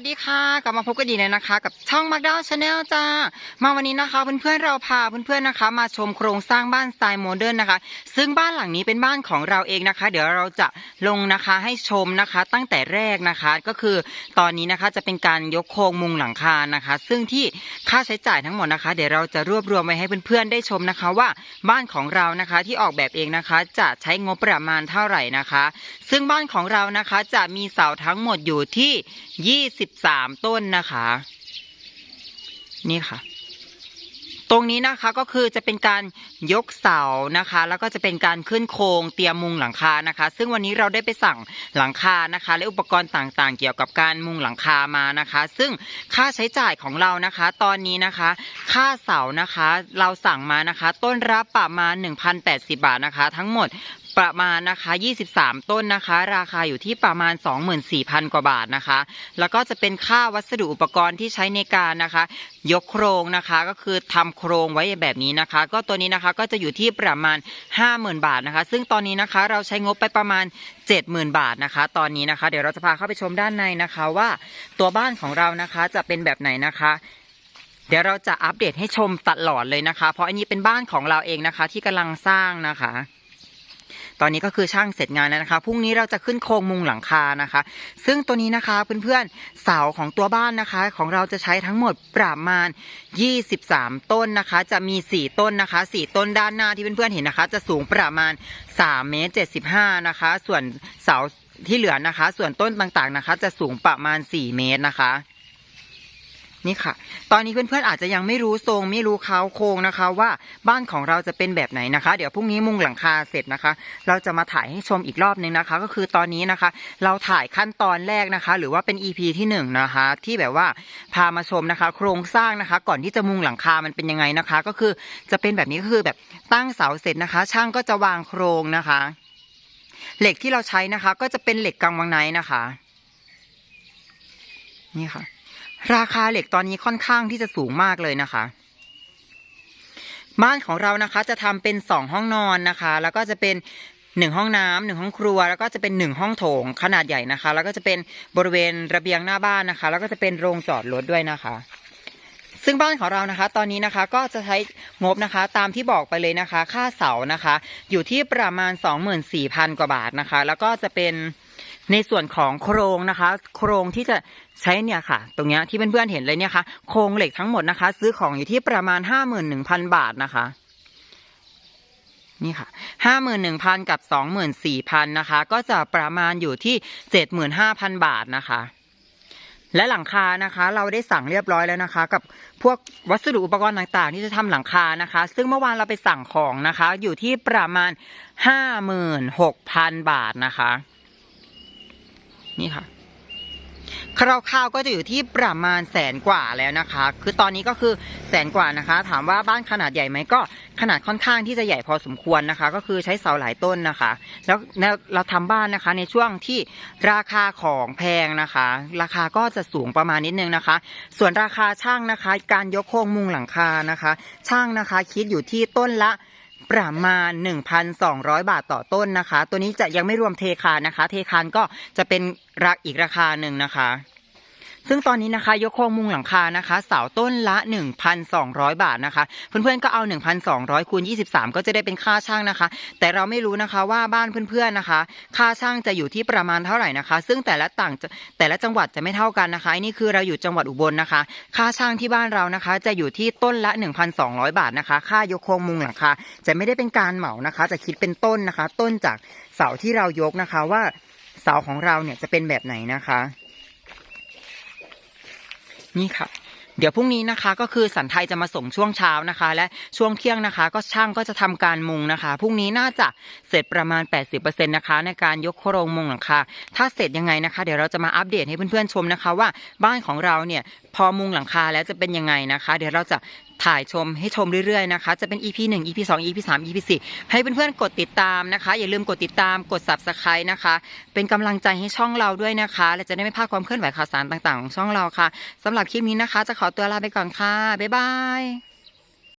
วัสดีค่ะ กลับมาพบกันอีกแล้วนะคะ กับช่องมักดาวชาแนลจ้า มาวันนี้นะคะ เพื่อนๆเราพาเพื่อนๆนะคะ มาชมโครงสร้างบ้านสไตล์โมเดิร์นนะคะ ซึ่งบ้านหลังนี้เป็นบ้านของเราเองนะคะ เดี๋ยวเราจะลงนะคะให้ชมนะคะ ตั้งแต่แรกนะคะ ก็คือตอนนี้นะคะจะเป็นการยกโครงมุงหลังคานะคะ ซึ่งที่ค่าใช้จ่ายทั้งหมดนะคะ เดี๋ยวเราจะรวบรวมไว้ให้เพื่อนๆได้ชมนะคะ ว่าบ้านของเรานะคะที่ออกแบบเองนะคะ จะใช้งบประมาณเท่าไหร่นะคะ ซึ่งบ้านของเรานะคะจะมีเสาทั้งหมดอยู่ที่สามต้นนะคะ นี่ค่ะ ตรงนี้นะคะก็คือจะเป็นการยกเสานะคะ แล้วก็จะเป็นการขึ้นโครงเตรียมมุงหลังคานะคะ ซึ่งวันนี้เราได้ไปสั่งหลังคานะคะ และอุปกรณ์ต่างๆ เกี่ยวกับการมุงหลังคามานะคะ ซึ่งค่าใช้จ่ายของเรานะคะ ตอนนี้นะคะ ค่าเสานะคะ เราสั่งมานะคะ ต้นรับประมาณ 1,080 บาทนะคะ ทั้งหมดประมาณนะคะ 23 ต้นนะคะ ราคาอยู่ที่ประมาณ 24,000 กว่าบาทนะคะ แล้วก็จะเป็นค่าวัสดุอุปกรณ์ที่ใช้ในการนะคะ ยกโครงนะคะ ก็คือทำโครงไว้แบบนี้นะคะ ก็ตัวนี้นะคะก็จะอยู่ที่ประมาณ 50,000 บาทนะคะ ซึ่งตอนนี้นะคะเราใช้งบไปประมาณ 70,000 บาทนะคะ ตอนนี้นะคะ เดี๋ยวเราจะพาเข้าไปชมด้านในนะคะว่าตัวบ้านของเรานะคะจะเป็นแบบไหนนะคะเดี๋ยวเราจะอัปเดตให้ชมตลอดเลยนะคะ เพราะอันนี้เป็นบ้านของเราเองนะคะ ที่กำลังสร้างนะคะ ตอนนี้ก็คือช่างเสร็จงานแล้วนะคะพรุ่งนี้เราจะขึ้นโครงมุงหลังคานะคะ ซึ่งตัวนี้นะคะเพื่อนๆเสาของตัวบ้านนะคะ ของเราจะใช้ทั้งหมดประมาณ 23 ต้นนะคะ จะมี 4 ต้นนะคะ 4 ต้นด้านหน้าที่เพื่อนๆเห็นนะคะ จะสูงประมาณ3เมตร75นะคะ ส่วนเสาที่เหลือนะคะ ส่วนต้นต่างๆนะคะ จะสูงประมาณ 4 เมตรนะคะ นี่ค่ะ ตอนนี้เพื่อนๆอาจจะยังไม่รู้ทรงไม่รู้เขาโครงนะคะ ว่าบ้านของเราจะเป็นแบบไหนนะคะ เดี๋ยวพรุ่งนี้มุงหลังคาเสร็จนะคะ เราจะมาถ่ายให้ชมอีกรอบนึงนะคะ ก็คือตอนนี้นะคะ เราถ่ายขั้นตอนแรกนะคะ หรือว่าเป็น EP ที่หนึ่งนะคะ ที่แบบว่าพามาชมนะคะ โครงสร้างนะคะ ก่อนที่จะมุงหลังคามันเป็นยังไงนะคะ ก็คือจะเป็นแบบนี้ก็คือแบบตั้งเสาเสร็จนะคะ ช่างก็จะวางโครงนะคะ เหล็กที่เราใช้นะคะ ก็จะเป็นเหล็กกังวังไนนะคะ นี่ค่ะ ราคาเหล็กตอนนี้ค่อนข้างที่จะสูงมากเลยนะคะ บ้านของเรานะคะ จะทำเป็นสองห้องนอนนะคะ แล้วก็จะเป็นหนึ่งห้องน้ำหนึ่งห้องครัว แล้วก็จะเป็นหนึ่งห้องโถงขนาดใหญ่นะคะ แล้วก็จะเป็นบริเวณระเบียงหน้าบ้านนะคะ แล้วก็จะเป็นโรงจอดรถด้วยนะคะ ซึ่งบ้านของเรานะคะ ตอนนี้นะคะก็จะใช้งบนะคะ ตามที่บอกไปเลยนะคะ ค่าเสานะคะ อยู่ที่ประมาณ 24,000 กว่าบาทนะคะ แล้วก็จะเป็น ในส่วนของโครงนะคะ โครงที่จะใช้เนี่ยค่ะ ตรงเนี้ยที่เพื่อนๆเห็นเลยเนี่ยค่ะ โครงเหล็กทั้งหมดนะคะ ซื้อของอยู่ที่ประมาณ51,000บาทนะคะนี่ค่ะห้าหมื่นหนึ่งพันกับสองหมื่นสี่พันนะคะ ก็จะประมาณอยู่ที่เจ็ดหมื่นห้าพันบาทนะคะ และหลังคานะคะ เราได้สั่งเรียบร้อยแล้วนะคะ กับพวกวัสดุอุปกรณ์ต่างๆ ที่จะทำหลังคานะคะ ซึ่งเมื่อวานเราไปสั่งของนะคะ อยู่ที่ประมาณห้าหมื่นหกพันบาทนะคะ นี่ค่ะคร่าวๆก็จะอยู่ที่ประมาณแสนกว่าแล้วนะคะ คือตอนนี้ก็คือแสนกว่านะคะ ถามว่าบ้านขนาดใหญ่ไหมก็ขนาดค่อนข้างที่จะใหญ่พอสมควรนะคะ ก็คือใช้เสาหลายต้นนะคะ แล้วเราทำบ้านนะคะ ในช่วงที่ราคาของแพงนะคะ ราคาก็จะสูงประมาณนิดนึงนะคะ ส่วนราคาช่างนะคะ การยกโครงมุงหลังคานะคะ ช่างนะคะ คิดอยู่ที่ต้นละ ประมาณ 1,200 บาทต่อต้นนะคะ ตัวนี้จะยังไม่รวมเทคานนะคะ เทคานก็จะเป็นรักอีกราคาหนึ่งนะคะ ซึ่งตอนนี้นะคะ ยกโครงมุงหลังคานะคะ เสาต้นละ 1,200 บาทนะคะ เพื่อนๆก็เอา 1,200คูณ23 ก็จะได้เป็นค่าช่างนะคะ แต่เราไม่รู้นะคะว่าบ้านเพื่อนๆนะคะ ค่าช่างจะอยู่ที่ประมาณเท่าไหร่นะคะ ซึ่งแต่ละต่างแต่ละจังหวัดจะไม่เท่ากันนะคะอันนี้คือเราอยู่จังหวัดอุบลนะคะ ค่าช่างที่บ้านเรานะคะ จะอยู่ที่ต้นละ 1,200 บาทนะคะ ค่ายกโครงมุงหลังคาจะไม่ได้เป็นการเหมานะคะ จะคิดเป็นต้นนะคะ ต้นจากเสาที่เรายกนะคะว่าเสาของเราเนี่ยจะเป็นแบบไหนนะคะ นี่ค่ะ เดี๋ยวพรุ่งนี้นะคะก็คือสันไทยจะมาส่งช่วงเช้านะคะ และช่วงเที่ยงนะคะ ก็ช่างก็จะทำการมุงนะคะพรุ่งนี้น่าจะเสร็จประมาณ 80%นะคะในการยกโครงมุงหลังคาถ้าเสร็จยังไงนะคะ เดี๋ยวเราจะมาอัปเดตให้เพื่อนๆชมนะคะ ว่าบ้านของเราเนี่ยพอมุงหลังคาแล้วจะเป็นยังไงนะคะ เดี๋ยวเราจะ ถ่ายชมให้ชมเรื่อยๆนะคะ จะเป็น EP 1 EP 2 EP 3 EP 4ให้เพื่อนๆกดติดตามนะคะ อย่าลืมกดติดตามกด subscribe นะคะ เป็นกำลังใจให้ช่องเราด้วยนะคะ และจะได้ไม่พลาดความเคลื่อนไหวข่าวสารต่างๆของช่องเราค่ะสำหรับคลิปนี้นะคะ จะขอตัวลาไปก่อนค่ะบ๊ายบาย